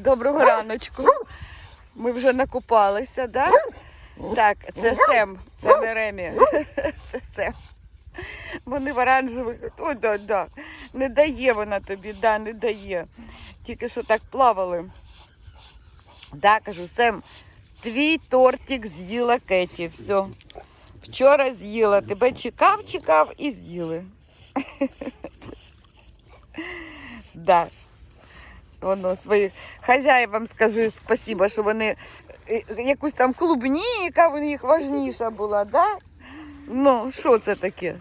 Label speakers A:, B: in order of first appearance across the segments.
A: Доброго раночку. Ми вже накупалися, да? Так, це Сем, це не Ремі. Це Сем. Вони в оранжевих. О, да, да. Не дає вона тобі, да, не дає. Тільки що так плавали. Да, кажу, Сем, твій тортик з'їла Кеті. Все. Вчора з'їла. Тебе чекав, чекав і з'їли. Да. Воно своїх хазяївам скажи спасибо, що вони е, якусь там клубніка в них важніша була, да? Ну, що це таке?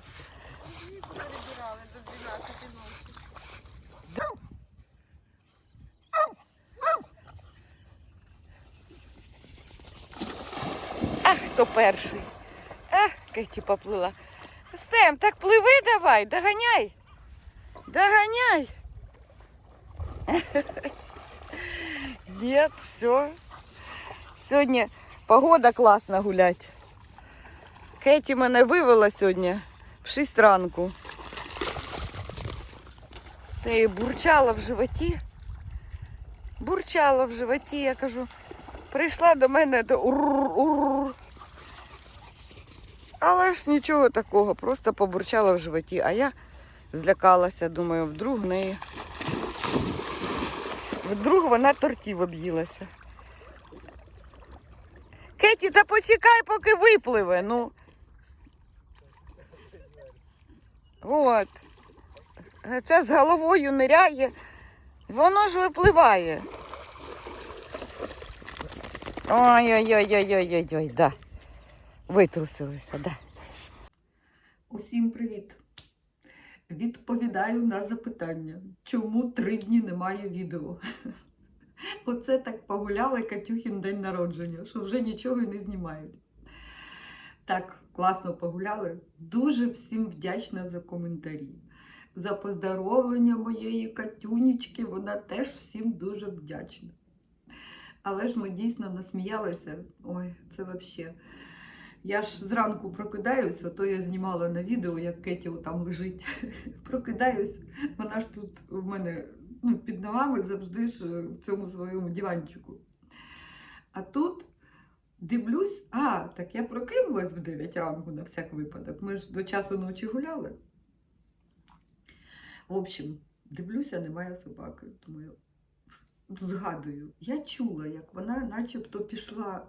B: Перебирали до 12 ночі.
A: Ах, хто перший? Ах, Кеті поплила. Сем, так пливи давай, доганяй. Доганяй. Нет, все. Сьогодні погода класна гулять. Кеті мене вивела сьогодні в 6 ранку. Та й бурчала в животі. Бурчала в животі, я кажу, прийшла до мене до ур-ур. Але ж нічого такого, просто побурчала в животі, а я злякалася, думаю, вдруг в неї. Вдруг вона тортів об'їлася. Кеті, та почекай, поки випливе. Ну. От. Це з головою ниряє. Воно ж випливає. Ой-ой-ой-ой-ой-ой, да. Витрусилися, да.
C: Усім привіт! Відповідаю на запитання, чому три дні немає відео. Оце так погуляли Катюхін день народження, що вже нічого й не знімають. Так, класно погуляли. Дуже всім вдячна за коментарі. За поздоровлення моєї Катюнічки, вона теж всім дуже вдячна. Але ж ми дійсно насміялися. Ой, це взагалі. Я ж зранку прокидаюсь, ото я знімала на відео, як Кеті там лежить. Прокидаюсь, вона ж тут в мене ну, під ногами завжди ж е, в цьому своєму диванчику. А тут дивлюсь, а, так я прокинулась в 9 ранку на всяк випадок. Ми ж до часу ночі гуляли. В общем, дивлюся, немає собаки. Думаю, згадую, я чула, як вона начебто пішла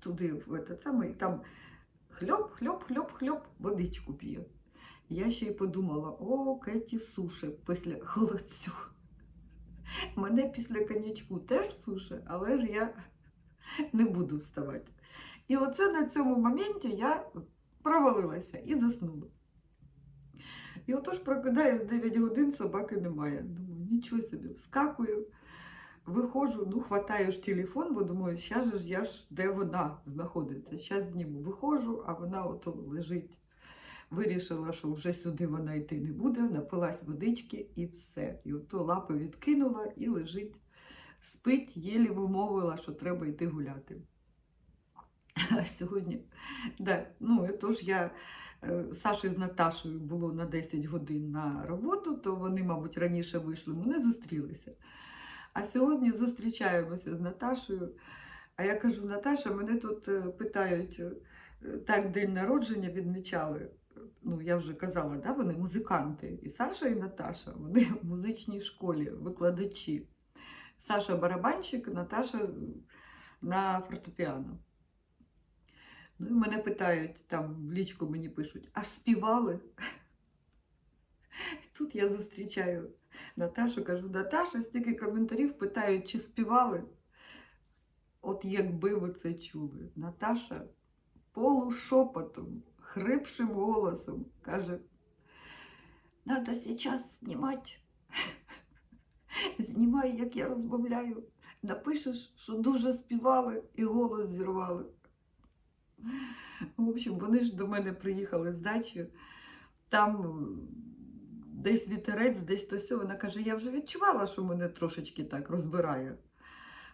C: туди, в этот самий, там хльоп, хльоп, хльоп, хльоп, водичку п'є. Я ще й подумала, о, Кеті суше після холодцю. Мене після коньячку теж суше, але ж я не буду вставати. І оце на цьому моменті я провалилася і заснула. І отож прокидаюсь 9 годин, собаки немає. Думаю, нічого собі, вскакую. Виходжу, ну, хватаю ж телефон, бо думаю, щас ж я ж де вона знаходиться. Зараз зніму. Виходжу, а вона ото лежить. Вирішила, що вже сюди вона йти не буде, напилась водички і все. І ото лапи відкинула і лежить, спить, єлі вимовила, що треба йти гуляти. А сьогодні, да, ну, тож я е, Саші з Наташою було на 10 годин на роботу, то вони, мабуть, раніше вийшли, ми не зустрілися. А сьогодні зустрічаємося з Наташою. А я кажу, Наташа, мене тут е, питають, е, так день народження відмічали. Ну, я вже казала, да, вони музиканти. І Саша, і Наташа, вони в музичній школі, викладачі. Саша барабанщик, Наташа на фортепіано. Ну і мене питають, там в лічку мені пишуть, а співали? Тут я зустрічаю Наташу, кажу, Наташа, стільки коментарів питають, чи співали. От якби ви це чули. Наташа полушепотом, хрипшим голосом каже, надо зараз знімати. Знімай, як я розмовляю. Напишеш, що дуже співали і голос зірвали. В общем, вони ж до мене приїхали з дачі. Там десь вітерець, десь то сьо. Вона каже, я вже відчувала, що мене трошечки так розбирає.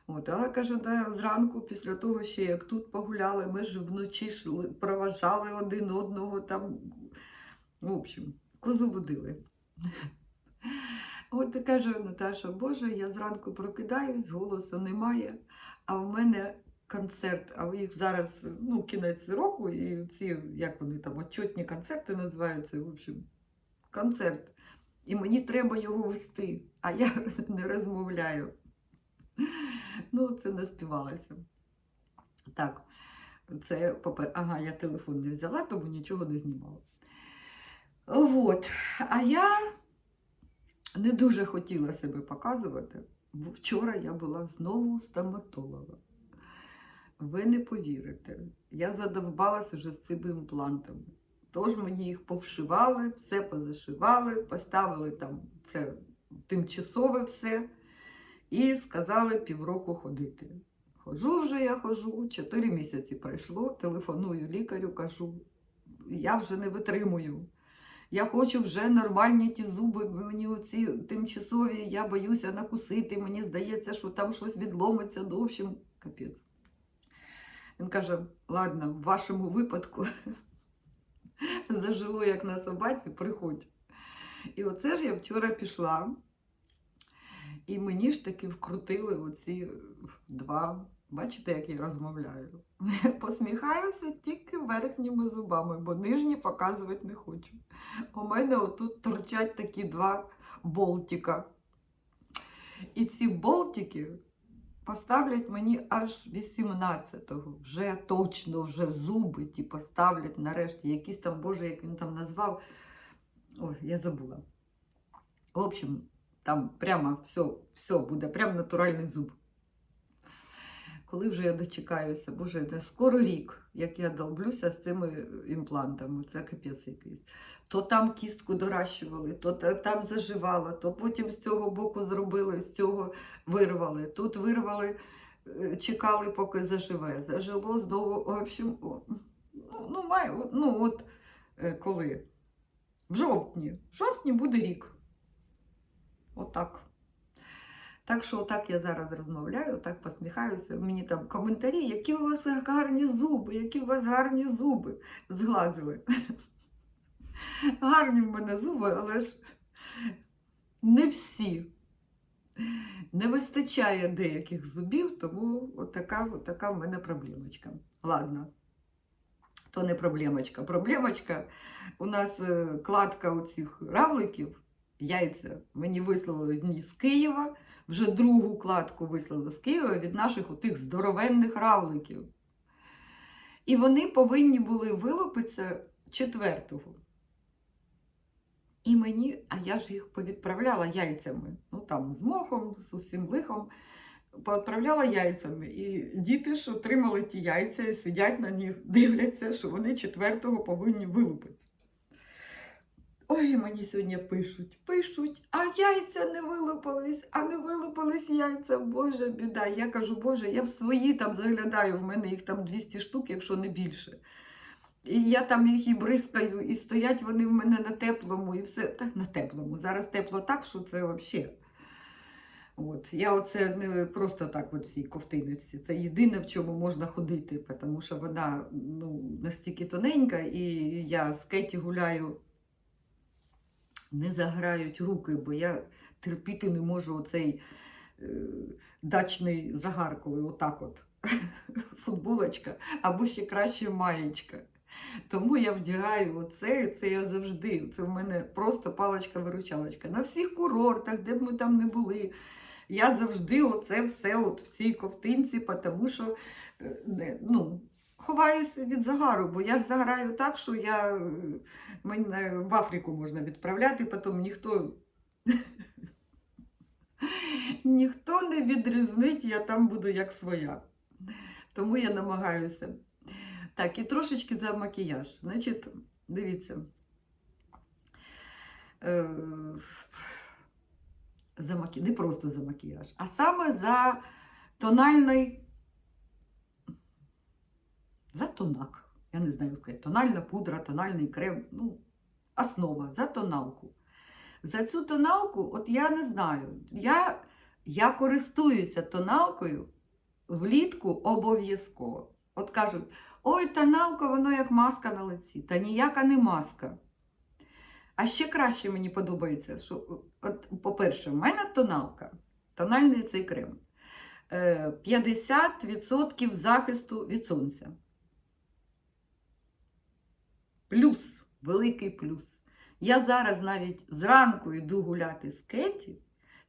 C: От, але каже, да, зранку, після того, ще як тут погуляли, ми ж вночі йшли, проважали один одного там. В общем, козу водили. От і каже Наташа, Боже, я зранку прокидаюсь, голосу немає, а в мене концерт, а їх зараз ну, кінець року, і ці, як вони там, отчетні концерти називаються, в общем, концерт. І мені треба його вести, а я не розмовляю. Ну, це не співалося. Так, це попер... Ага, я телефон не взяла, тому нічого не знімала. От. А я не дуже хотіла себе показувати, бо вчора я була знову стоматолога. Ви не повірите, я задовбалася вже з цими імплантами. Тож мені їх повшивали, все позашивали, поставили там це тимчасове все і сказали півроку ходити. Ходжу вже я ходжу, 4 місяці пройшло, телефоную лікарю, кажу, я вже не витримую. Я хочу вже нормальні ті зуби, мені оці тимчасові, я боюся накусити, мені здається, що там щось відломиться, ну, в общем, капець. Він каже: ладно, в вашому випадку зажило як на собаці, приходь. І оце ж я вчора пішла, і мені ж таки вкрутили оці два. Бачите, як я розмовляю? Посміхаюся тільки верхніми зубами, бо нижні показувати не хочу. У мене отут торчать такі два болтика. І ці болтики поставлять мені аж 18-го. Вже точно, вже зуби ті поставлять нарешті. Якісь там, Боже, як він там назвав. Ой, я забула. В общем, там прямо все, все буде, прям натуральний зуб. Коли вже я дочекаюся, боже, це скоро рік, як я долблюся з цими імплантами, це капець якийсь. То там кістку доращували, то там заживало, то потім з цього боку зробили, з цього вирвали. Тут вирвали, е, чекали, поки заживе. Зажило знову, в общем, ну, ну, ну от е, коли? В жовтні. В жовтні буде рік. Отак. Так що отак я зараз розмовляю, так посміхаюся. Мені там коментарі, які у вас гарні зуби, які у вас гарні зуби. Зглазили. Гарні в мене зуби, але ж не всі. Не вистачає деяких зубів, тому отака, отака в мене проблемочка. Ладно, то не проблемочка. Проблемочка у нас е, кладка оцих равликів, яйця мені вислали одні з Києва вже другу кладку вислали з Києва від наших отих здоровенних равликів. І вони повинні були вилупитися четвертого. І мені, а я ж їх повідправляла яйцями. Ну там з мохом, з усім лихом. Поотправляла яйцями. І діти ж отримали ті яйця сидять на них, дивляться, що вони четвертого повинні вилупитися. Ой, мені сьогодні пишуть, пишуть, а яйця не вилупались, а не вилупались яйця, Боже, біда. Я кажу, Боже, я в свої там заглядаю, в мене їх там 200 штук, якщо не більше. І я там їх і бризкаю, і стоять вони в мене на теплому, і все. Так, на теплому. Зараз тепло так, що це взагалі. От. Я оце не просто так от в цій ковтиночці. Це єдине, в чому можна ходити, тому що вона ну, настільки тоненька, і я з Кеті гуляю не заграють руки, бо я терпіти не можу оцей е, дачний загар, коли отак от футболочка, або ще краще маєчка. Тому я вдягаю оце, це я завжди. Це в мене просто паличка-виручалочка. На всіх курортах, де б ми там не були. Я завжди оце все от в цій ковтинці, тому що е, ну, ховаюся від загару, бо я ж заграю так, що я, е, мене в Африку можна відправляти, потім ніхто, ніхто не відрізнить, я там буду як своя. Тому я намагаюся. Так, і трошечки за макіяж. Значить, дивіться. Е, за макі... Не просто за макіяж, а саме за тональний за тонак. Я не знаю, як сказати, тональна пудра, тональний крем, ну, основа за тоналку. За цю тоналку, от я не знаю, я, я користуюся тоналкою влітку обов'язково. От кажуть, ой, тоналка, воно як маска на лиці. Та ніяка не маска. А ще краще мені подобається, що, от, по-перше, в мене тоналка, тональний цей крем. е, 50% захисту від сонця. Плюс, великий плюс. Я зараз навіть зранку йду гуляти з Кеті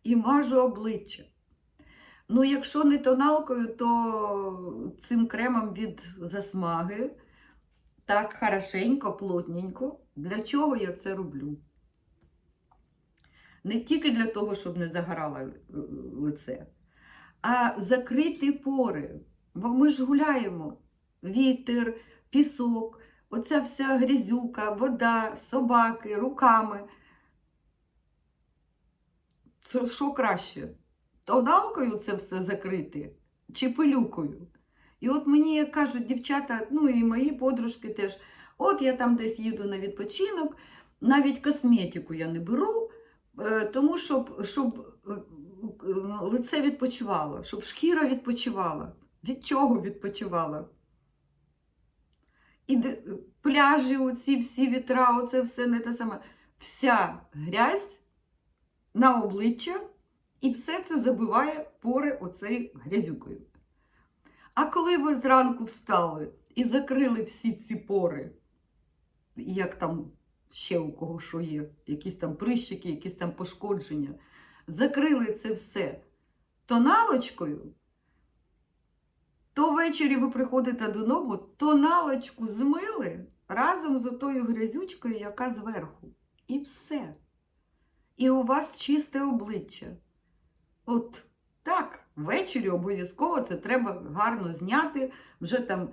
C: і мажу обличчя. Ну, якщо не тоналкою, то цим кремом від засмаги. Так, хорошенько, плотненько. Для чого я це роблю? Не тільки для того, щоб не загорало лице, а закрити пори. Бо ми ж гуляємо. Вітер, пісок, оця вся грязюка, вода, собаки, руками. Це що краще? Тоналкою це все закрити чи пилюкою? І от мені, як кажуть дівчата, ну і мої подружки теж, от я там десь їду на відпочинок, навіть косметику я не беру, е, тому щоб, щоб е, е, лице відпочивало, щоб шкіра відпочивала. Від чого відпочивала? І пляжі, оці всі вітра, оце все не те саме. Вся грязь на обличчя, і все це забиває пори оцею грязюкою. А коли ви зранку встали і закрили всі ці пори, як там ще у кого що є, якісь там прищики, якісь там пошкодження, закрили це все тоналочкою, то ввечері ви приходите додому, тоналочку змили разом з отою грязючкою, яка зверху. І все. І у вас чисте обличчя. От так, ввечері обов'язково це треба гарно зняти, вже там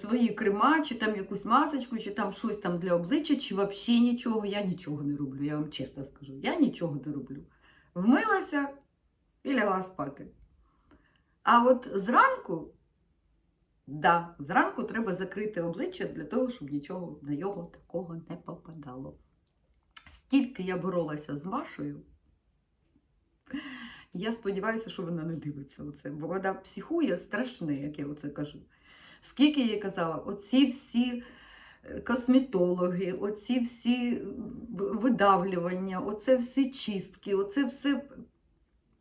C: свої крема, чи там якусь масочку, чи там щось там для обличчя, чи взагалі нічого. Я нічого не роблю, я вам чесно скажу. Я нічого не роблю. Вмилася і лягла спати. А от зранку, да, зранку треба закрити обличчя для того, щоб нічого на його такого не попадало. Стільки я боролася з Машою. Я сподіваюся, що вона не дивиться оце, бо вона психує страшне, як я оце кажу. Скільки я їй казала, оці всі е, косметологи, оці всі видавлювання, оце всі чистки, оце все,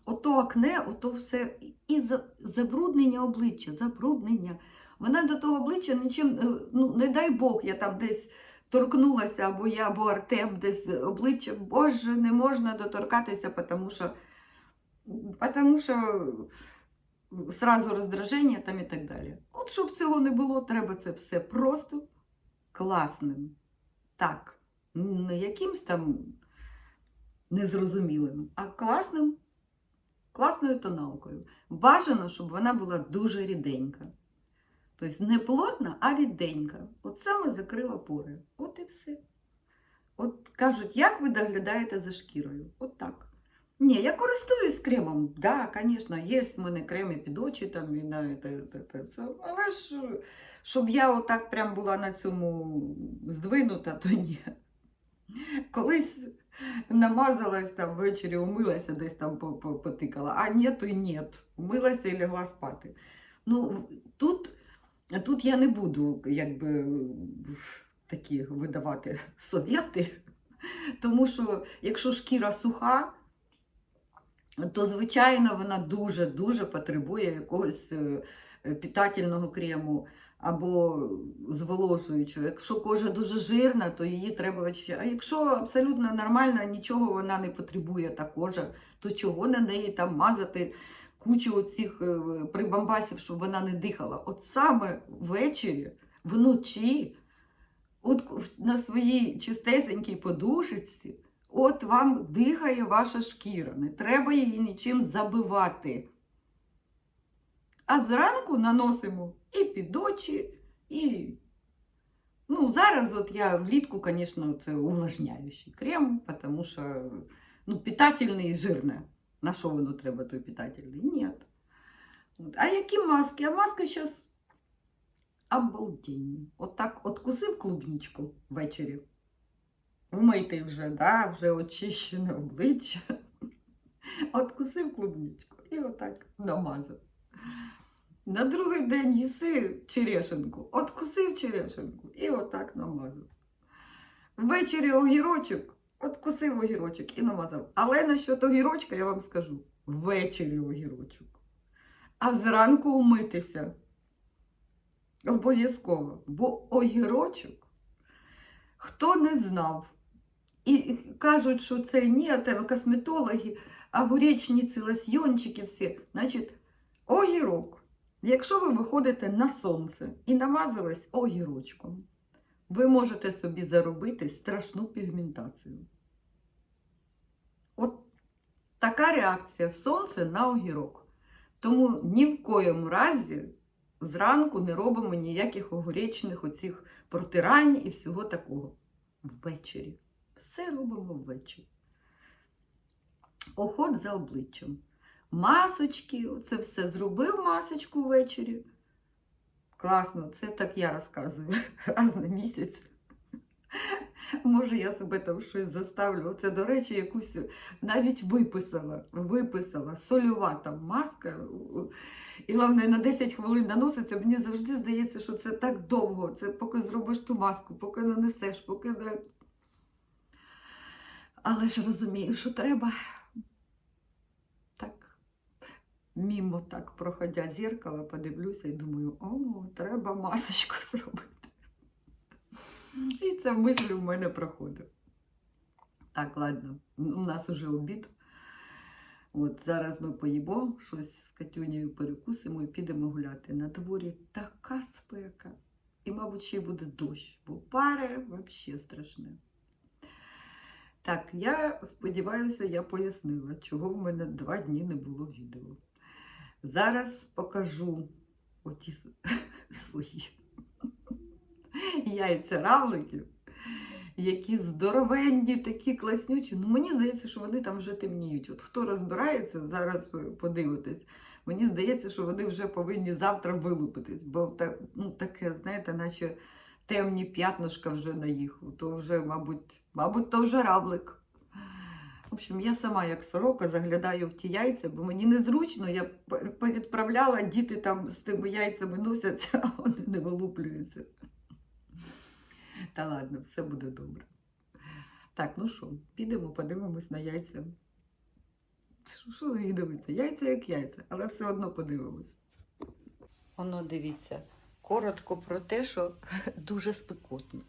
C: ото акне, ото все і забруднення обличчя, забруднення. Вона до того обличчя нічим, е, ну не дай Бог, я там десь торкнулася, або я, або Артем десь обличчя, Боже, не можна доторкатися, тому що Потому що сразу роздраження там і так далі. От щоб цього не було, треба це все просто класним. Так, не якимсь там незрозумілим, а класним, класною тоналкою. Бажано, щоб вона була дуже ріденька. Тобто не плотна, а ріденька. От саме закрила пори. От і все. От кажуть, як ви доглядаєте за шкірою? От так. Ні, я користуюсь кремом. Да, звісно, є в мене креми під очі там і на те, те, це. Але ж щоб я отак прям була на цьому здвинута, то ні. Колись намазалась там ввечері, умилася, десь там по- по- потикала, а ні, то й ні. Умилася і лягла спати. Ну, тут, тут я не буду якби такі видавати совєти, тому що якщо шкіра суха, то, звичайно, вона дуже-дуже потребує якогось е, е, питательного крему або зволожуючого. Якщо кожа дуже жирна, то її треба очищати. А якщо абсолютно нормальна, нічого вона не потребує та кожа, то чого на неї там мазати кучу оцих е, прибамбасів, щоб вона не дихала? От саме ввечері, вночі, от на своїй чистесенькій подушечці, От вам дихає ваша шкіра, не треба її нічим забивати. А зранку наносимо і під очі, і. Ну, зараз от я влітку, звісно, це увлажняючий крем, тому що ну, питательний і жирне. На що воно треба, той питательний? Ні. А які маски? А маски зараз обалденні. От так откусив клубничку ввечері. Вмитий вже, да, вже очищене обличчя. Откусив клубничку і отак намазав. На другий день їси черешенку, откусив черешенку і отак намазав. Ввечері огірочок, от кусив огірочок і намазав. Але насчет огірочка я вам скажу: ввечері огірочок. А зранку умитися. Обов'язково. Бо огірочок, хто не знав, і кажуть, що це ні, а те косметологи, огуречниці, лосьйончики всі. Значить, огірок. Якщо ви виходите на сонце і намазались огірочком, ви можете собі заробити страшну пігментацію. От така реакція сонце на огірок. Тому ні в коєму разі зранку не робимо ніяких огуречних оцих протирань і всього такого. Ввечері. Все робимо ввечері. Оход за обличчям. Масочки, це все зробив масочку ввечері. Класно, це так я розказую раз на місяць. Може, я себе там щось заставлю. Це, до речі, якусь навіть виписала. Виписала сольова там маска. І головне, на 10 хвилин наноситься. Мені завжди здається, що це так довго. Це поки зробиш ту маску, поки нанесеш, поки. Але ж розумію, що треба. Так. Мімо так, проходя зеркало, подивлюся і думаю, о, треба масочку зробити. І ця мисль в мене проходить. Так, ладно, у нас уже обід. От зараз ми поїмо, щось з Катюнею перекусимо і підемо гуляти. На дворі така спека. І, мабуть, ще й буде дощ, бо пари взагалі страшне. Так, я сподіваюся, я пояснила, чого в мене два дні не було відео. Зараз покажу оті свої яйця равликів, які здоровенні, такі класнючі. Ну, мені здається, що вони там вже темніють. От хто розбирається, зараз ви подивитесь. Мені здається, що вони вже повинні завтра вилупитись, бо та, ну, таке, знаєте, наче темні п'ятнишка вже на їх. То вже, мабуть, мабуть, то вже равлик. В общем, я сама, як сорока, заглядаю в ті яйця, бо мені незручно. Я повідправляла, діти там з тими яйцями носяться, а вони не вилуплюються. Та ладно, все буде добре. Так, ну що, підемо, подивимось на яйця. Що- на дивиться? Яйця як яйця, але все одно подивимось. Воно дивіться, коротко про те, що дуже спекотно.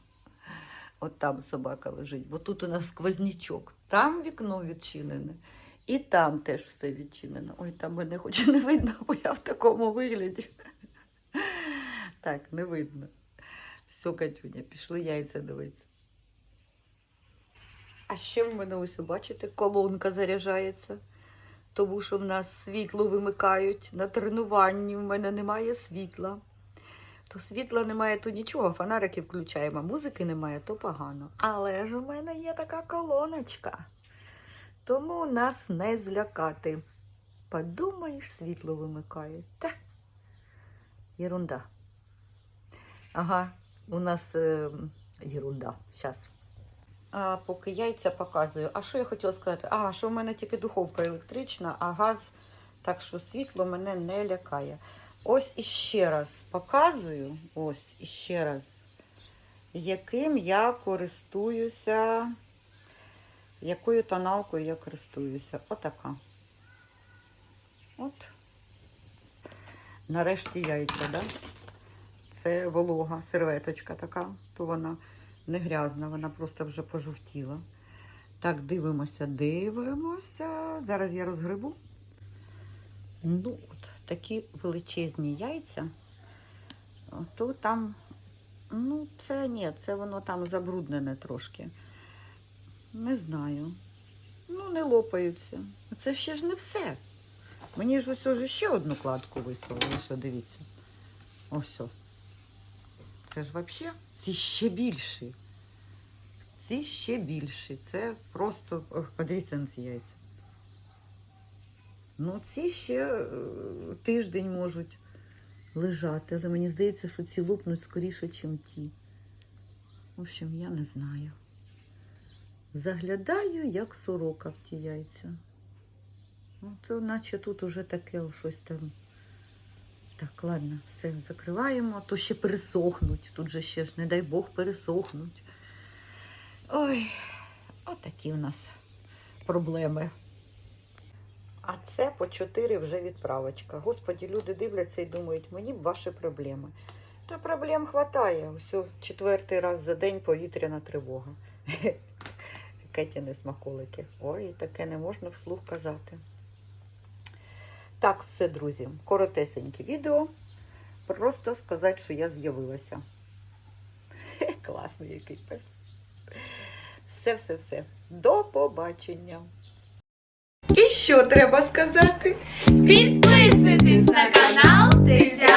C: От там собака лежить, бо тут у нас сквознячок. Там вікно відчинене, і там теж все відчинено. Ой, там мене хоч і не видно, бо я в такому вигляді. Так, не видно. Все, Катюня, пішли яйця дивитися. А ще в мене ось, бачите, колонка заряджається. Тому що в нас світло вимикають на тренуванні, в мене немає світла. То світла немає, то нічого, фонарики включаємо, музики немає, то погано. Але ж у мене є така колоночка. Тому нас не злякати. Подумаєш, світло вимикають. Та. Єрунда. Ага, у нас е, єрунда. Зараз. А поки яйця показую. А що я хотіла сказати? А, що в мене тільки духовка електрична, а газ, так що світло мене не лякає. Ось іще раз показую, ось іще раз, яким я користуюся, якою тоналкою я користуюся. Отака. От. Нарешті яйця, да? Це волога, серветочка така, то вона не грязна, вона просто вже пожовтіла. Так, дивимося, дивимося. Зараз я розгребу. Ну, от такі величезні яйця. То там, ну, це ні, це воно там забруднене трошки. Не знаю. Ну, не лопаються. Це ще ж не все. Мені ж ось уже ще одну кладку вислали. Ось, о, дивіться. Ось. Це ж взагалі ці ще більші. Ці ще більші. Це просто. Ох, подивіться на ці яйця. Ну, ці ще е, тиждень можуть лежати, але мені здається, що ці лопнуть скоріше, ніж ті. В общем, я не знаю. Заглядаю, як сорока в ті яйця. Ну, це наче тут уже таке щось там. Так, ладно, все закриваємо, то ще пересохнуть. Тут же ще ж, не дай Бог, пересохнуть. Ой, отакі в нас проблеми. А це по 4 вже відправочка. Господі, люди дивляться і думають, мені б ваші проблеми. Та проблем хватає. Усьо четвертий раз за день повітряна тривога. Кетіни смаколики. Ой, таке не можна вслух казати. Так, все, друзі. Коротесеньке відео. Просто сказати, що я з'явилася. Класний який пес. Все, все, все. До побачення. Що треба сказати?
D: Підписуйтесь на канал Черниш.